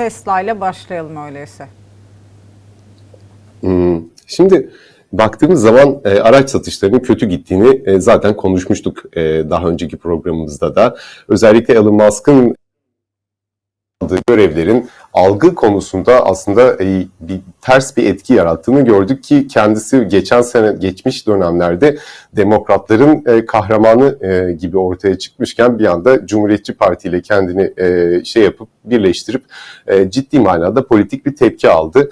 Tesla ile başlayalım öyleyse. Hmm, Şimdi baktığımız zaman e, araç satışlarının kötü gittiğini e, zaten konuşmuştuk e, daha önceki programımızda da. Özellikle Elon Musk'ın görevlerin algı konusunda aslında e, bir ters bir etki yarattığını gördük ki kendisi geçen sene geçmiş dönemlerde demokratların e, kahramanı e, gibi ortaya çıkmışken bir anda Cumhuriyetçi Parti ile kendini şey yapıp birleştirip ciddi manada politik bir tepki aldı.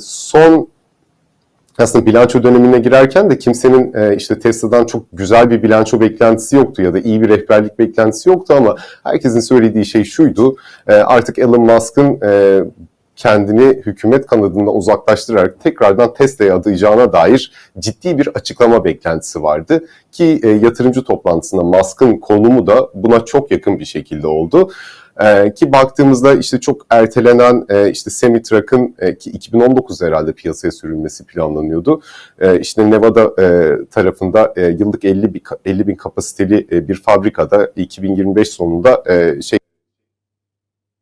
Son aslında bilanço dönemine girerken de kimsenin e, işte Tesla'dan çok güzel bir bilanço beklentisi yoktu ya da iyi bir rehberlik beklentisi yoktu ama herkesin söylediği şey şuydu. E, artık Elon Musk'ın e, kendini hükümet kanadından uzaklaştırarak tekrardan Tesla'ya adayacağına dair ciddi bir açıklama beklentisi vardı. Ki e, yatırımcı toplantısında Musk'ın konumu da buna çok yakın bir şekilde oldu. Ee, ki baktığımızda işte çok ertelenen e, işte Semi-Truck'ın e, ki 2019 herhalde piyasaya sürülmesi planlanıyordu. E, işte Nevada e, tarafında e, yıllık 50 bin, 50 bin kapasiteli bir fabrikada 2025 sonunda şey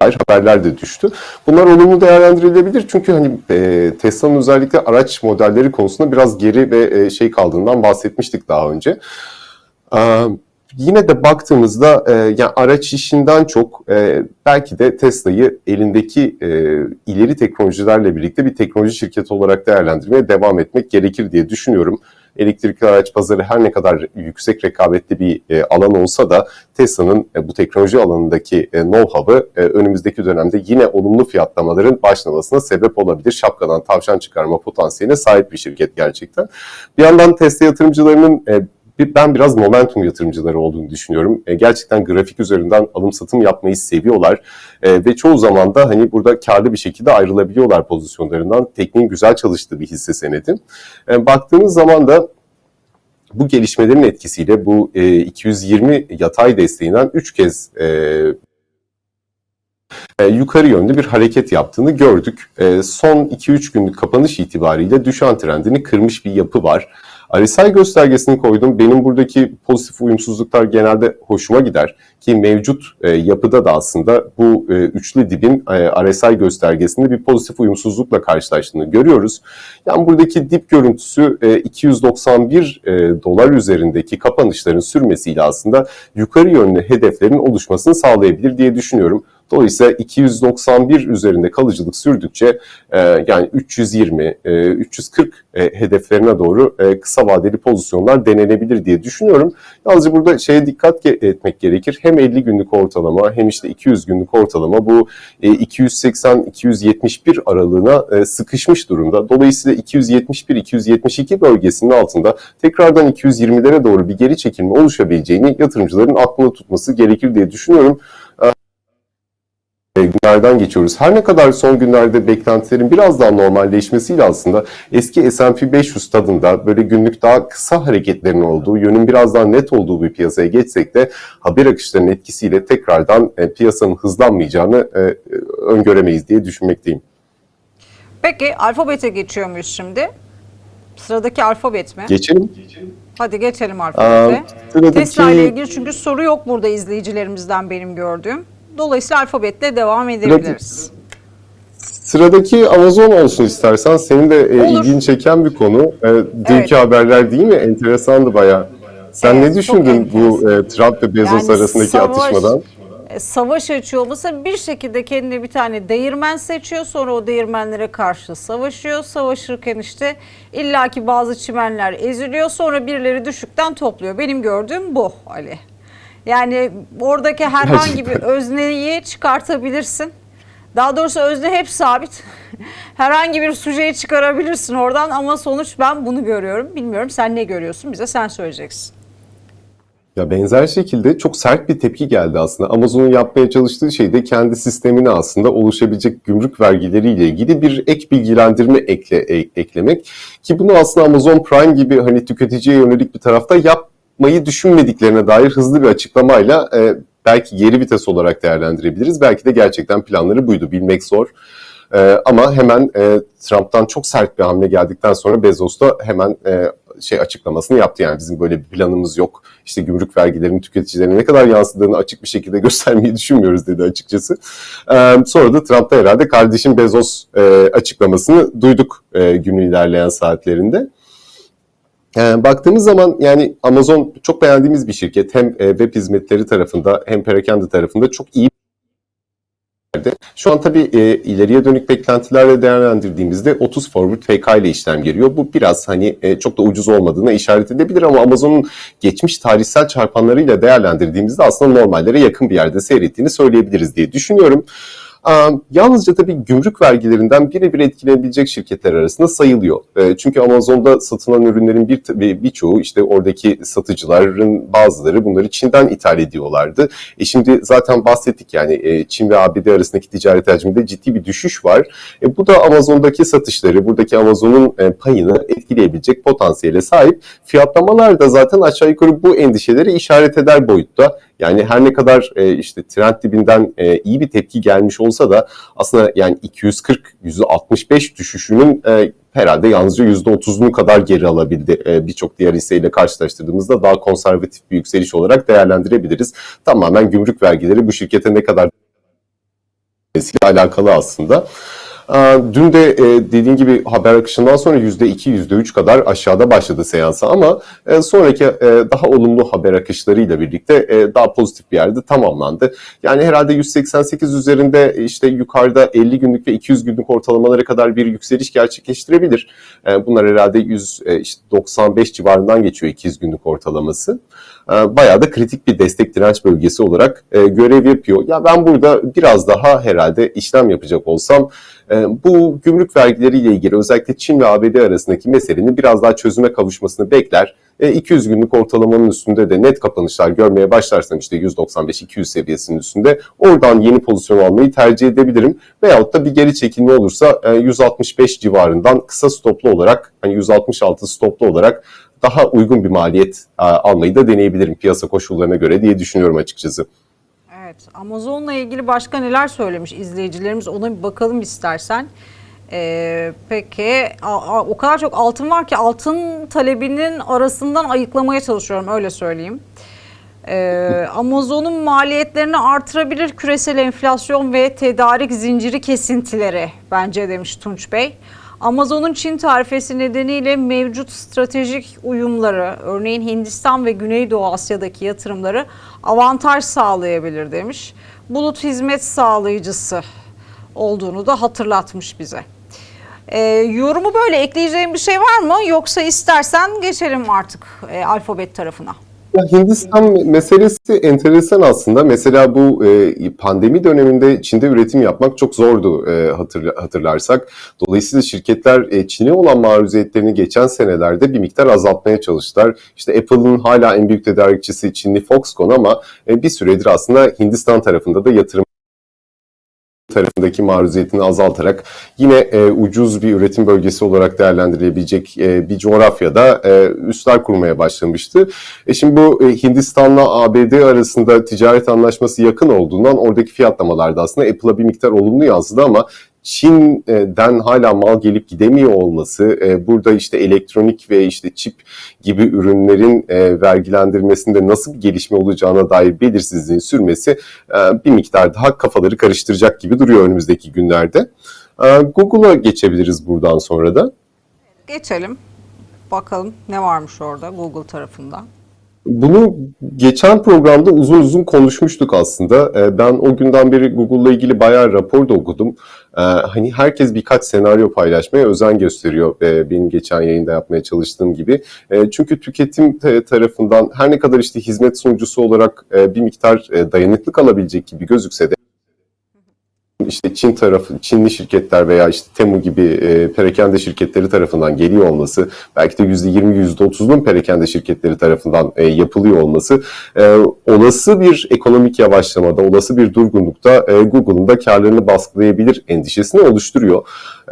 dair haberler de düştü. Bunlar olumlu değerlendirilebilir çünkü hani e, Tesla'nın özellikle araç modelleri konusunda biraz geri ve e, şey kaldığından bahsetmiştik daha önce. Ee, Yine de baktığımızda e, yani araç işinden çok e, belki de Tesla'yı elindeki e, ileri teknolojilerle birlikte bir teknoloji şirketi olarak değerlendirmeye devam etmek gerekir diye düşünüyorum. Elektrikli araç pazarı her ne kadar yüksek rekabetli bir e, alan olsa da Tesla'nın e, bu teknoloji alanındaki e, know-how'ı e, önümüzdeki dönemde yine olumlu fiyatlamaların başlamasına sebep olabilir. Şapkadan tavşan çıkarma potansiyeline sahip bir şirket gerçekten. Bir yandan Tesla yatırımcılarının e, ben biraz momentum yatırımcıları olduğunu düşünüyorum. E, gerçekten grafik üzerinden alım satım yapmayı seviyorlar E, ve çoğu zaman da hani burada karlı bir şekilde ayrılabiliyorlar pozisyonlarından. Tekniğin güzel çalıştığı bir hisse senedi. E, baktığınız zaman da bu gelişmelerin etkisiyle bu e, 220 yatay desteğinden 3 kez e, e, yukarı yönlü bir hareket yaptığını gördük. E, son 2-3 günlük kapanış itibariyle düşen trendini kırmış bir yapı var. RSI göstergesini koydum. Benim buradaki pozitif uyumsuzluklar genelde hoşuma gider. Ki mevcut e, yapıda da aslında bu e, üçlü dibin e, RSI göstergesinde bir pozitif uyumsuzlukla karşılaştığını görüyoruz. Yani buradaki dip görüntüsü e, 291 e, dolar üzerindeki kapanışların sürmesiyle aslında yukarı yönlü hedeflerin oluşmasını sağlayabilir diye düşünüyorum. Dolayısıyla 291 üzerinde kalıcılık sürdükçe e, yani 320, e, 340 e, hedeflerine doğru e, kısa vadeli pozisyonlar denenebilir diye düşünüyorum. Yalnızca burada şeye dikkat etmek gerekir. Hem 50 günlük ortalama hem işte 200 günlük ortalama bu e, 280-271 aralığına e, sıkışmış durumda. Dolayısıyla 271-272 bölgesinin altında tekrardan 220'lere doğru bir geri çekilme oluşabileceğini yatırımcıların aklında tutması gerekir diye düşünüyorum e, günlerden geçiyoruz. Her ne kadar son günlerde beklentilerin biraz daha normalleşmesiyle aslında eski S&P 500 tadında böyle günlük daha kısa hareketlerin olduğu, yönün biraz daha net olduğu bir piyasaya geçsek de haber akışlarının etkisiyle tekrardan e, piyasanın hızlanmayacağını e, e, öngöremeyiz diye düşünmekteyim. Peki alfabete geçiyor muyuz şimdi? Sıradaki alfabet mi? Geçelim. Hadi geçelim alfabete. Aa, sıradaki- Tesla ile ilgili çünkü soru yok burada izleyicilerimizden benim gördüğüm. Dolayısıyla alfabetle devam edebiliriz. Sıradaki Amazon olsun istersen. Senin de e, Olur. ilgini çeken bir konu. E, dünkü Evet. haberler değil mi? Enteresandı bayağı. Sen Evet, ne çok düşündün bu e, Trump ve Bezos Yani arasındaki savaş- atışmadan? e, Savaş açıyor olmasa bir şekilde kendine bir tane değirmen seçiyor. Sonra o değirmenlere karşı savaşıyor. Savaşırken işte illaki bazı çimenler eziliyor. Sonra birileri düşükten topluyor. Benim gördüğüm bu Ali. Yani oradaki herhangi bir özneyi çıkartabilirsin. Daha doğrusu özne hep sabit. herhangi bir sujeyi çıkarabilirsin oradan ama sonuç ben bunu görüyorum. Bilmiyorum sen ne görüyorsun bize sen söyleyeceksin. Ya benzer şekilde çok sert bir tepki geldi aslında. Amazon'un yapmaya çalıştığı şey de kendi sistemine aslında oluşabilecek gümrük vergileriyle ilgili bir ek bilgilendirme ekle, e- eklemek. Ki bunu aslında Amazon Prime gibi hani tüketiciye yönelik bir tarafta yapmayı düşünmediklerine dair hızlı bir açıklamayla e, belki geri vites olarak değerlendirebiliriz. Belki de gerçekten planları buydu bilmek zor. E, ama hemen e, Trump'tan çok sert bir hamle geldikten sonra Bezos da hemen e, şey açıklamasını yaptı yani bizim böyle bir planımız yok. İşte gümrük vergilerinin tüketicilerine ne kadar yansıdığını açık bir şekilde göstermeyi düşünmüyoruz dedi açıkçası. Ee, sonra da Trump'ta herhalde kardeşim Bezos e, açıklamasını duyduk e, günün ilerleyen saatlerinde. Ee, baktığımız zaman yani Amazon çok beğendiğimiz bir şirket. Hem e, web hizmetleri tarafında hem perakende tarafında çok iyi şu an tabii e, ileriye dönük beklentilerle değerlendirdiğimizde 30 forward FK ile işlem geliyor. Bu biraz hani e, çok da ucuz olmadığına işaret edebilir ama Amazon'un geçmiş tarihsel çarpanlarıyla değerlendirdiğimizde aslında normallere yakın bir yerde seyrettiğini söyleyebiliriz diye düşünüyorum. Aa, Yalnızca tabii gümrük vergilerinden birebir etkilenebilecek şirketler arasında sayılıyor. E, Çünkü Amazon'da satılan ürünlerin bir bir- birçoğu işte oradaki satıcıların bazıları bunları Çin'den ithal ediyorlardı. E şimdi zaten bahsettik yani e, Çin ve ABD arasındaki ticaret hacminde ciddi bir düşüş var. E, bu da Amazon'daki satışları, buradaki Amazon'un e, payını etkileyebilecek potansiyele sahip. Fiyatlamalar da zaten aşağı yukarı bu endişeleri işaret eder boyutta. Yani her ne kadar e, işte trend dibinden iyi bir tepki gelmiş olsa da aslında yani 240 %65 düşüşünün e, herhalde yalnızca %30'unu kadar geri alabildi. E, Birçok diğer hisseyle karşılaştırdığımızda daha konservatif bir yükseliş olarak değerlendirebiliriz. Tamamen gümrük vergileri bu şirkete ne kadar alakalı aslında. Aa, Dün de e, dediğim gibi haber akışından sonra %2, %3 kadar aşağıda başladı seansa ama e, sonraki e, daha olumlu haber akışlarıyla birlikte daha pozitif bir yerde tamamlandı. Yani herhalde 188 üzerinde işte yukarıda 50 günlük ve 200 günlük ortalamalara kadar bir yükseliş gerçekleştirebilir. Bunlar herhalde 195 civarından geçiyor 200 günlük ortalaması. E, Bayağı da kritik bir destek direnç bölgesi olarak e, görev yapıyor. Ya ben burada biraz daha herhalde işlem yapacak olsam e, bu gümrük vergileriyle ilgili özellikle Çin ve ABD arasındaki meselenin biraz daha çözüme kavuşmasını bekler. E, 200 günlük ortalamanın üstünde de net kapanışlar görmeye başlarsam işte 195-200 seviyesinin üstünde oradan yeni pozisyon almayı tercih edebilirim. Veyahut da bir geri çekilme olursa e, 165 civarından kısa stoplu olarak hani 166 stoplu olarak daha uygun bir maliyet almayı da deneyebilirim piyasa koşullarına göre diye düşünüyorum açıkçası. Evet, Amazon'la ilgili başka neler söylemiş izleyicilerimiz ona bir bakalım istersen. Ee, peki a- a- o kadar çok altın var ki altın talebinin arasından ayıklamaya çalışıyorum öyle söyleyeyim. Ee, Amazon'un maliyetlerini artırabilir küresel enflasyon ve tedarik zinciri kesintileri bence demiş Tunç Bey. Amazon'un Çin tarifesi nedeniyle mevcut stratejik uyumları, örneğin Hindistan ve Güneydoğu Asya'daki yatırımları avantaj sağlayabilir demiş. Bulut hizmet sağlayıcısı olduğunu da hatırlatmış bize. Ee, yorumu böyle ekleyeceğim bir şey var mı? Yoksa istersen geçelim artık e, alfabet tarafına. Hindistan meselesi enteresan aslında. Mesela bu e, pandemi döneminde Çin'de üretim yapmak çok zordu e, hatırla- hatırlarsak. Dolayısıyla şirketler e, Çin'e olan maruziyetlerini geçen senelerde bir miktar azaltmaya çalıştılar. İşte Apple'ın hala en büyük tedarikçisi Çinli Foxconn ama e, bir süredir aslında Hindistan tarafında da yatırım tarafındaki maruziyetini azaltarak yine e, ucuz bir üretim bölgesi olarak değerlendirilebilecek e, bir coğrafyada e, üsler kurmaya başlamıştı. E şimdi bu e, Hindistan'la ABD arasında ticaret anlaşması yakın olduğundan oradaki fiyatlamalar da aslında Apple'a bir miktar olumlu yansıdı ama Çin'den hala mal gelip gidemiyor olması, e, burada işte elektronik ve işte çip gibi ürünlerin e, vergilendirmesinde nasıl bir gelişme olacağına dair belirsizliğin sürmesi e, bir miktar daha kafaları karıştıracak gibi duruyor önümüzdeki günlerde. Google'a geçebiliriz buradan sonra da. Geçelim. Bakalım ne varmış orada Google tarafında. Bunu geçen programda uzun uzun konuşmuştuk aslında. Ben o günden beri Google'la ilgili bayağı rapor da okudum. Ee, Hani herkes birkaç senaryo paylaşmaya özen gösteriyor. Ee, Benim geçen yayında yapmaya çalıştığım gibi. Ee, Çünkü tüketim tarafından her ne kadar işte hizmet sunucusu olarak e, bir miktar e, dayanıklık alabilecek gibi gözükse de işte Çin tarafı, Çinli şirketler veya işte Temu gibi e, perakende şirketleri tarafından geliyor olması, belki de %20, %30'unun perakende şirketleri tarafından e, yapılıyor olması, e, olası bir ekonomik yavaşlamada, olası bir durgunlukta e, Google'ın da karlarını baskılayabilir endişesini oluşturuyor.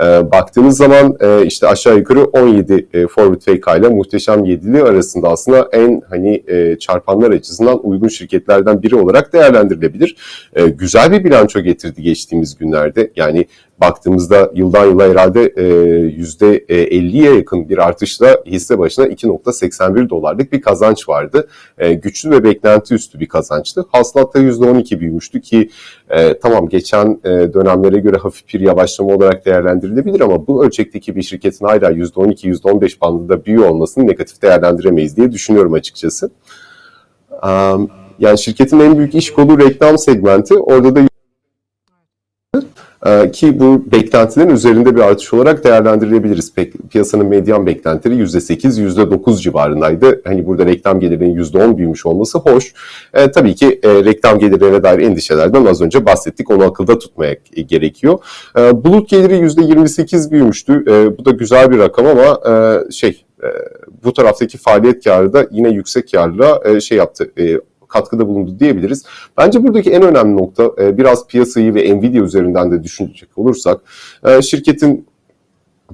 E, baktığımız zaman e, işte aşağı yukarı 17 e, forward fake ile muhteşem yedili arasında aslında en hani e, çarpanlar açısından uygun şirketlerden biri olarak değerlendirilebilir. E, güzel bir bilanço getirdi geçtiğimiz geçtiğimiz günlerde. Yani baktığımızda yıldan yıla herhalde e, %50'ye yakın bir artışla hisse başına 2.81 dolarlık bir kazanç vardı. E, güçlü ve beklenti üstü bir kazançtı. Haslatta %12 büyümüştü ki e, tamam geçen e, dönemlere göre hafif bir yavaşlama olarak değerlendirilebilir ama bu ölçekteki bir şirketin hala %12-%15 bandında büyüyor olmasını negatif değerlendiremeyiz diye düşünüyorum açıkçası. Yani şirketin en büyük iş kolu reklam segmenti. Orada da ki bu beklentilerin üzerinde bir artış olarak değerlendirilebiliriz. Piyasanın medyan beklentileri %8, %9 civarındaydı. Hani burada reklam gelirinin %10 büyümüş olması hoş. Ee, tabii ki e, reklam gelirlerine dair endişelerden az önce bahsettik. Onu akılda tutmaya gerekiyor. Ee, bulut geliri %28 büyümüştü. Ee, bu da güzel bir rakam ama e, şey e, bu taraftaki faaliyet karı da yine yüksek karla e, şey yaptı. E, katkıda bulundu diyebiliriz. Bence buradaki en önemli nokta e, biraz piyasayı ve Nvidia üzerinden de düşünecek olursak e, şirketin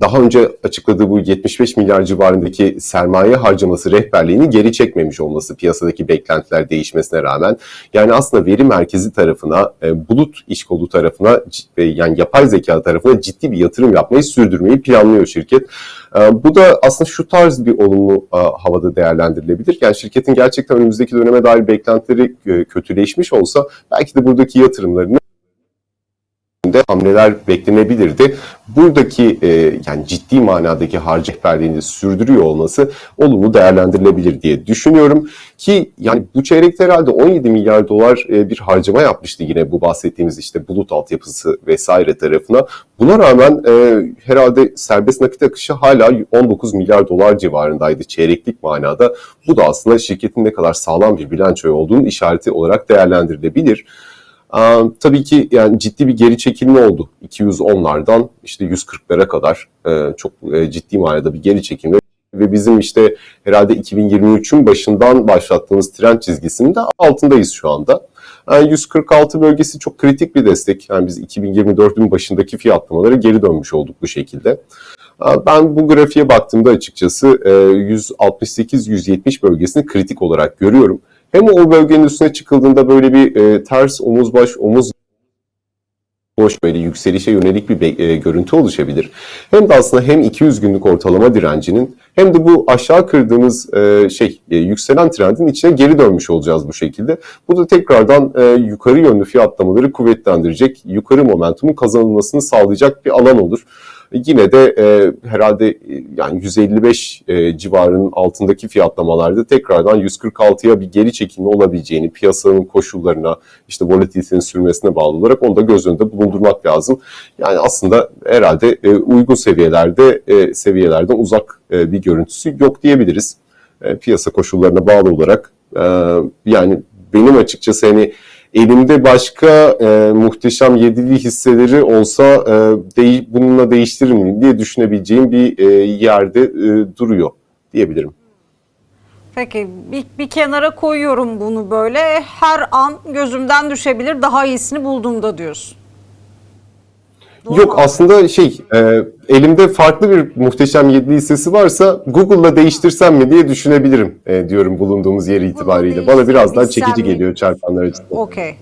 daha önce açıkladığı bu 75 milyar civarındaki sermaye harcaması rehberliğini geri çekmemiş olması piyasadaki beklentiler değişmesine rağmen yani aslında veri merkezi tarafına, e, bulut iş kolu tarafına ve yani yapay zeka tarafına ciddi bir yatırım yapmayı sürdürmeyi planlıyor şirket. E, bu da aslında şu tarz bir olumlu e, havada değerlendirilebilir. Yani şirketin gerçekten önümüzdeki döneme dair beklentileri e, kötüleşmiş olsa belki de buradaki yatırımlarını hamleler beklenebilirdi. Buradaki e, yani ciddi manadaki harcı rehberliğini sürdürüyor olması olumlu değerlendirilebilir diye düşünüyorum ki yani bu çeyrekte herhalde 17 milyar dolar e, bir harcama yapmıştı yine bu bahsettiğimiz işte bulut altyapısı vesaire tarafına. Buna rağmen e, herhalde serbest nakit akışı hala 19 milyar dolar civarındaydı çeyreklik manada. Bu da aslında şirketin ne kadar sağlam bir bilanço olduğunun işareti olarak değerlendirilebilir. Aa, tabii ki yani ciddi bir geri çekilme oldu. 210'lardan işte 140'lara kadar e, çok e, ciddi manada bir geri çekilme ve bizim işte herhalde 2023'ün başından başlattığımız trend çizgisinin de altındayız şu anda. Yani 146 bölgesi çok kritik bir destek. Yani biz 2024'ün başındaki fiyatlamalara geri dönmüş olduk bu şekilde. Ben bu grafiğe baktığımda açıkçası 168-170 bölgesini kritik olarak görüyorum. Hem o bölgenin üstüne çıkıldığında böyle bir e, ters omuz baş omuz boş böyle yükselişe yönelik bir e, görüntü oluşabilir. Hem de aslında hem 200 günlük ortalama direncinin hem de bu aşağı kırdığımız e, şey e, yükselen trendin içine geri dönmüş olacağız bu şekilde. Bu da tekrardan e, yukarı yönlü fiyatlamaları kuvvetlendirecek, yukarı momentumun kazanılmasını sağlayacak bir alan olur. Yine de e, herhalde e, yani 155 e, civarının altındaki fiyatlamalarda tekrardan 146'ya bir geri çekilme olabileceğini piyasanın koşullarına işte volatilitenin sürmesine bağlı olarak onu da göz önünde bulundurmak lazım. Yani aslında herhalde e, uygun seviyelerde e, seviyelerden uzak e, bir görüntüsü yok diyebiliriz. E, piyasa koşullarına bağlı olarak e, yani benim açıkçası hani elimde başka e, muhteşem yedili hisseleri olsa e, deği, bununla değiştirir miyim diye düşünebileceğim bir e, yerde e, duruyor diyebilirim. Peki bir, bir kenara koyuyorum bunu böyle. Her an gözümden düşebilir. Daha iyisini bulduğumda diyorsun. Doğru Yok mu? aslında şey e, elimde farklı bir muhteşem yedili hissesi varsa Google'la değiştirsem mi diye düşünebilirim e, diyorum bulunduğumuz yeri itibariyle. Bana biraz daha çekici mi? geliyor çarpanlar açısından. Okey.